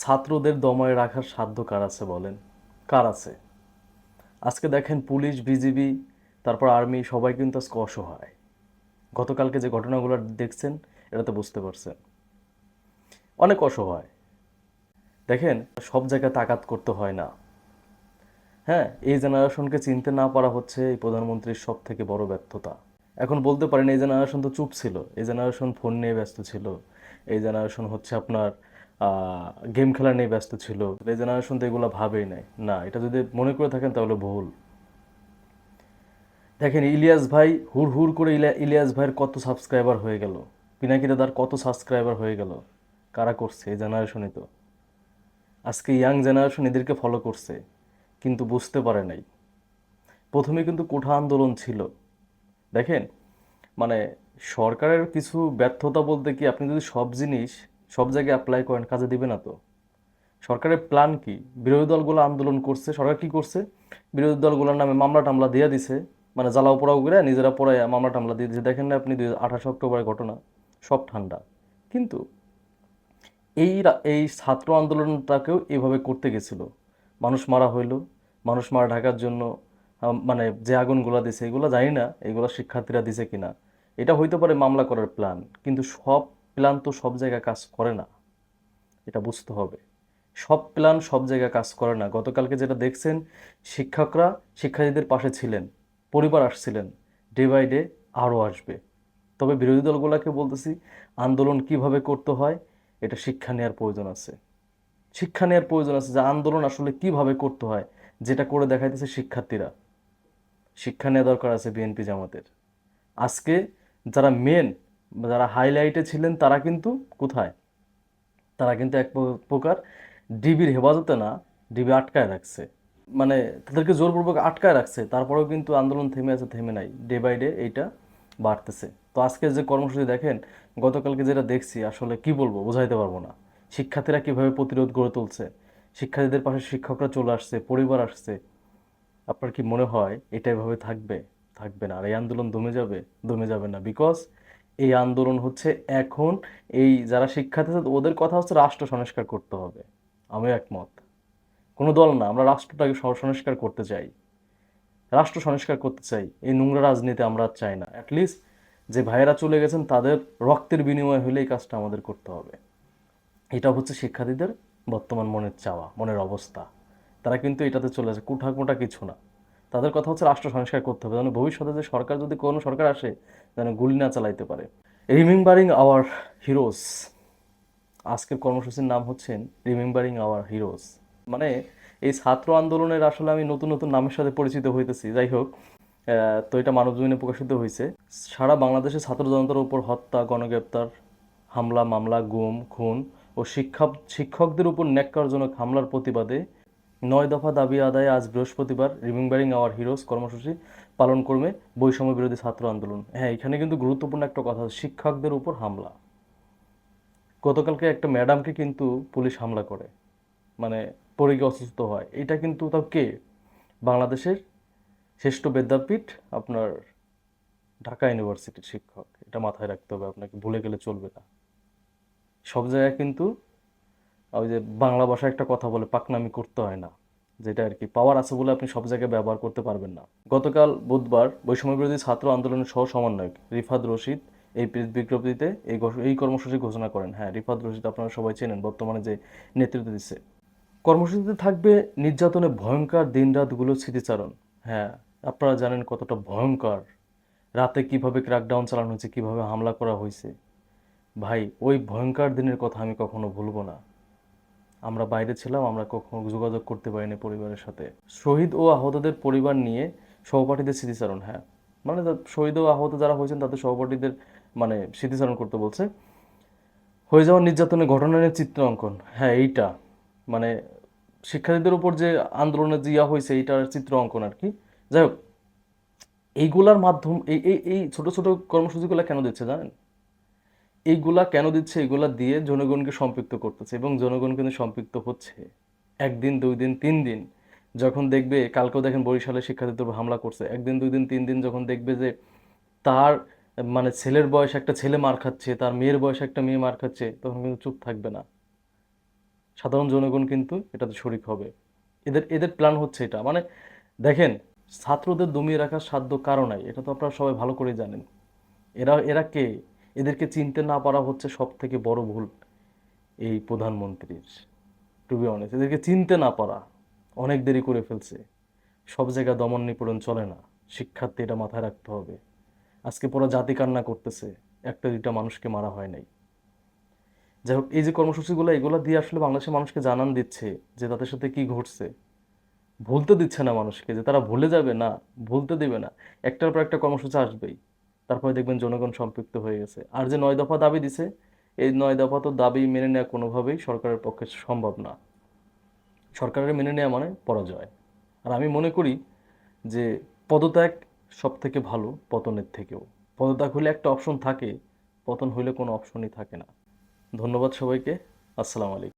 ছাত্রদের দমায় রাখার সাধ্য কার আছে বলেন? কার আছে? আজকে দেখেন পুলিশ, বিজিবি, তারপর আর্মি, সবাই কিন্তু আজকে অসহায়। গতকালকে যে ঘটনাগুলো দেখছেন, এটা তো বুঝতে পারছেন। অনেক অসহায়। দেখেন, সব জায়গায় তাকাত করতে হয় না। হ্যাঁ এই জেনারেশনকে চিনতে না পারা হচ্ছে এই প্রধানমন্ত্রীর সব থেকে বড় ব্যর্থতা। এখন বলতে পারেন, এই জেনারেশন তো চুপ ছিল। এই জেনারেশন ফোন নিয়ে ব্যস্ত ছিল। এই জেনারেশন হচ্ছে আপনার গেম খেলা নিয়ে ব্যস্ত ছিল। এই জেনারেশন তো এগুলো ভাবেই নাই। না, এটা যদি মনে করে থাকেন তাহলে ভুল। দেখেন, ইলিয়াস ভাই হুর হুর করে ইলিয়া- ইলিয়াস ভাইয়ের কত সাবস্ক্রাইবার হয়ে গেল। পিনাকি দাদার কত সাবস্ক্রাইবার হয়ে গেল। কারা করছে এই জেনারেশনই তো? আজকে ইয়াং জেনারেশন এদেরকে ফলো করছে, কিন্তু বুঝতে পারে নাই। প্রথমে কিন্তু কোঠা আন্দোলন ছিল। দেখেন মানে সরকারের কিছু ব্যর্থতা বলতে কি, আপনি যদি সব জিনিস সব জায়গায় অ্যাপ্লাই করেন, কাজে দিবে না তো। সরকারের প্ল্যান কি? বিরোধী দলগুলো আন্দোলন করছে, সরকার কি করছে? বিরোধী দলগুলোর নামে মামলা টামলা দিয়ে দিছে মানে জ্বালাও পোড়াও করে নিজেরা পড়ায় মামলা টামলা দিয়ে দিছে। দেখেন না আপনি দুই আঠাশে অক্টোবরের ঘটনা, সব ঠান্ডা। কিন্তু এই এই ছাত্র আন্দোলনটাকেও এভাবে করতে গেছিল। মানুষ মারা হইল, মানুষ মারা ঢাকার জন্য মানে যে আগুনগুলো দিছে, এগুলো জানি না, এগুলো শিক্ষার্থীরা দিছে কিনা। এটা হইতে পারে মামলা করার প্ল্যান কিন্তু সব প্ল্যান তো সব জায়গায় কাজ করে না। এটা বুঝতে হবে। সব প্ল্যান সব জায়গায় কাজ করে না। গতকালকে যেটা দেখছেন, শিক্ষকরা, শিক্ষার্থীদের পাশে ছিলেন, পরিবার আসছিলেন ডে বাই ডে আরও আসবে। তবে বিরোধী দলগুলোকে বলতেছি, আন্দোলন কীভাবে করতে হয়, এটা শিক্ষা নেওয়ার প্রয়োজন আছে। শিক্ষা নেওয়ার প্রয়োজন আছে যে আন্দোলন আসলে কীভাবে করতে হয়, যেটা করে দেখাইতেছে শিক্ষার্থীরা। শিক্ষা নেওয়া দরকার আছে বিএনপি জামাতের। আজকে যারা মেন যারা হাইলাইটে ছিলেন, তারা কিন্তু কোথায়? তারা কিন্তু এক প্রকার ডিবির হেফাজতে না ডিবি আটকায় রাখছে। মানে তাদেরকে জোরপূর্বক আটকায় রাখছে, তারপরেও কিন্তু আন্দোলন থেমে আছে, থেমে নাই। ডে বাই ডে এইটা বাড়তেছে। তো আজকে যে কর্মসূচি দেখেন, গতকালকে যেটা দেখছি, আসলে কি বলব, বোঝাইতে পারব না। শিক্ষার্থীরা কীভাবে প্রতিরোধ গড়ে তুলছে? শিক্ষার্থীদের পাশে শিক্ষকরা চলে আসছে, পরিবার আসছে। আপনার কি মনে হয়, এটা এভাবে থাকবে? থাকবে না। আর এই আন্দোলন দমে যাবে? দমে যাবে না। বিকজ এই আন্দোলন হচ্ছে এখন। এই যারা শিক্ষার্থী আছে, ওদের কথা হচ্ছে রাষ্ট্র সংস্কার করতে হবে। আমি একমত। কোনো দল না আমরা রাষ্ট্রটাকে সংস্কার করতে চাই। রাষ্ট্র সংস্কার করতে চাই। এই নোংরা রাজনীতি আমরা চাই না। অ্যাটলিস্ট যে ভাইয়েরা চলে গেছেন তাদের রক্তের বিনিময় হলে এই কাজটা আমাদের করতে হবে। এটা হচ্ছে শিক্ষার্থীদের বর্তমান মনের চাওয়া মনের অবস্থা। তারা কিন্তু এটাতে চলে আসে। কুঠা কুটা কিছু না। তাদের কথা হচ্ছে রাষ্ট্র সংস্কার করতে হবে। যেন ভবিষ্যতে যে সরকার, যদি কোনো সরকার আসে, যেন গুলি না চালাইতে পারে। রিমেম্বারিং আওয়ার হিরোজ আজকের কর্মসূচির নাম হচ্ছেন রিমেম্বারিং আওয়ার হিরোজ মানে এই ছাত্র আন্দোলনের আসলে আমি নতুন নতুন নামের সাথে পরিচিত হইতেছি। যাই হোক তো এটা মানবজমিনে প্রকাশিত হয়েছে সারা বাংলাদেশে ছাত্র জনতার উপর হত্যা, গণগ্রেপ্তার, হামলা, মামলা, গুম, খুন ও শিক্ষা শিক্ষকদের উপর ন্যাক্কারজনক হামলার প্রতিবাদে নয় দফা দাবি আদায়ে আজ বৃহস্পতিবার রিমেম্বারিং আওয়ার হিরোজ কর্মসূচি পালন করবে বৈষম্য বিরোধী ছাত্র আন্দোলন। হ্যাঁ এখানে কিন্তু গুরুত্বপূর্ণ একটা কথা শিক্ষকদের উপর হামলা। গতকালকে একটা ম্যাডামকে কিন্তু পুলিশ হামলা করে মানে পড়ে গিয়ে অসুস্থ হয়। এটা কিন্তু তাও কে? বাংলাদেশের শ্রেষ্ঠ বিদ্যাপীঠ আপনার ঢাকা ইউনিভার্সিটির শিক্ষক। এটা মাথায় রাখতে হবে, আপনাকে ভুলে গেলে চলবে না। সব জায়গায় কিন্তু ওই যে বাংলা ভাষায় একটা কথা বলে, পাকনামি করতে হয় না, যেটা আর কি পাওয়ার আছে বলে আপনি সব জায়গায় ব্যবহার করতে পারবেন না। গতকাল বুধবার বৈষম্য বিরোধী ছাত্র আন্দোলনের সহ সমন্বয়ক রিফাত রশিদ এই প্রেস বিজ্ঞপ্তিতে এই এই কর্মসূচি ঘোষণা করেন। হ্যাঁ রিফাত রশিদ আপনারা সবাই চেনেন, বর্তমানে যে নেতৃত্ব দিচ্ছে। কর্মসূচিতে থাকবে নির্যাতনের ভয়ঙ্কর দিনরাতগুলোর স্মৃতিচারণ। হ্যাঁ আপনারা জানেন কতটা ভয়ঙ্কর রাতে কীভাবে ক্র্যাকডাউন চালানো হয়েছে, কীভাবে হামলা করা হয়েছে। ভাই, ওই ভয়ঙ্কর দিনের কথা আমি কখনো ভুলবো না। আমরা বাইরে ছিলাম, আমরা কখনো যোগাযোগ করতে পারিনি পরিবারের সাথে। শহীদ ও আহতদের পরিবার নিয়ে সহপাঠীদের স্মৃতিচারণ হ্যাঁ। মানে শহীদ ও আহত যারা হয়েছেন, তাদের সহপাঠীদের মানে স্মৃতিচারণ করতে বলছে। হয়ে যাওয়া নির্যাতনের ঘটনা নিয়ে চিত্র অঙ্কন হ্যাঁ এইটা। মানে শিক্ষার্থীদের উপর যে আন্দোলনের যে ইয়া হয়েছে, এইটার চিত্র অঙ্কন আর কি। যাই হোক, এইগুলার মাধ্যম এই এই ছোট ছোট কর্মসূচিগুলো কেন দিচ্ছে জানেন? এইগুলা কেন দিচ্ছে? এগুলা দিয়ে জনগণকে সম্পৃক্ত করতেছে এবং জনগণ কিন্তু সম্পৃক্ত হচ্ছে। একদিন, দুই দিন, তিন দিন যখন দেখবে, কালকেও দেখেন বরিশালে শিক্ষার্থীদের উপর হামলা করছে। একদিন, দুই দিন, তিন দিন যখন দেখবে যে তার মানে ছেলের বয়স একটা ছেলে মার খাচ্ছে, তার মেয়ের বয়স একটা মেয়ে মার খাচ্ছে, তখন কিন্তু চুপ থাকবে না। সাধারণ জনগণ কিন্তু এটাতে শরিক হবে। এদের এদের প্ল্যান হচ্ছে এটা। মানে দেখেন, ছাত্রদের দমিয়ে রাখার সাধ্য কারও নাই, এটা তো আপনারা সবাই ভালো করে জানেন। এরা এরা কে? এদেরকে চিনতে না পারা হচ্ছে সব থেকে বড় ভুল এই প্রধানমন্ত্রীর। টু বি অনেস্ট এদেরকে চিনতে না পারা অনেক দেরি করে ফেলছে। সব জায়গায় দমন নিপীড়ন চলে না। শিক্ষার্থী এটা মাথায় রাখতে হবে। আজকে পুরো জাতি কান্না করতেছে। একটা দুইটা মানুষকে মারা হয় নাই। যাই হোক, এই যে কর্মসূচিগুলো, এগুলো দিয়ে আসলে বাংলাদেশের মানুষকে জানান দিচ্ছে যে তাদের সাথে কি ঘটছে। ভুলতে দিচ্ছে না মানুষকে, যে তারা ভুলে যাবে না ভুলতে দেবে না। একটার পর একটা কর্মসূচি আসবেই। তারপরে দেখবেন জনগণ সম্পৃক্ত হয়ে গেছে। আর যে নয় দফা দাবি দিছে, এই নয় দফা তো দাবি মেনে নেওয়া কোনোভাবেই সরকারের পক্ষে সম্ভব না। সরকারের মেনে নেওয়া মানে পরাজয়। আর আমি মনে করি যে পদত্যাগ সব থেকে ভালো পতনের থেকেও। পদত্যাগ হলে একটা অপশন থাকে, পতন হইলে কোনো অপশনই থাকে না। ধন্যবাদ সবাইকে। আসসালামু আলাইকুম।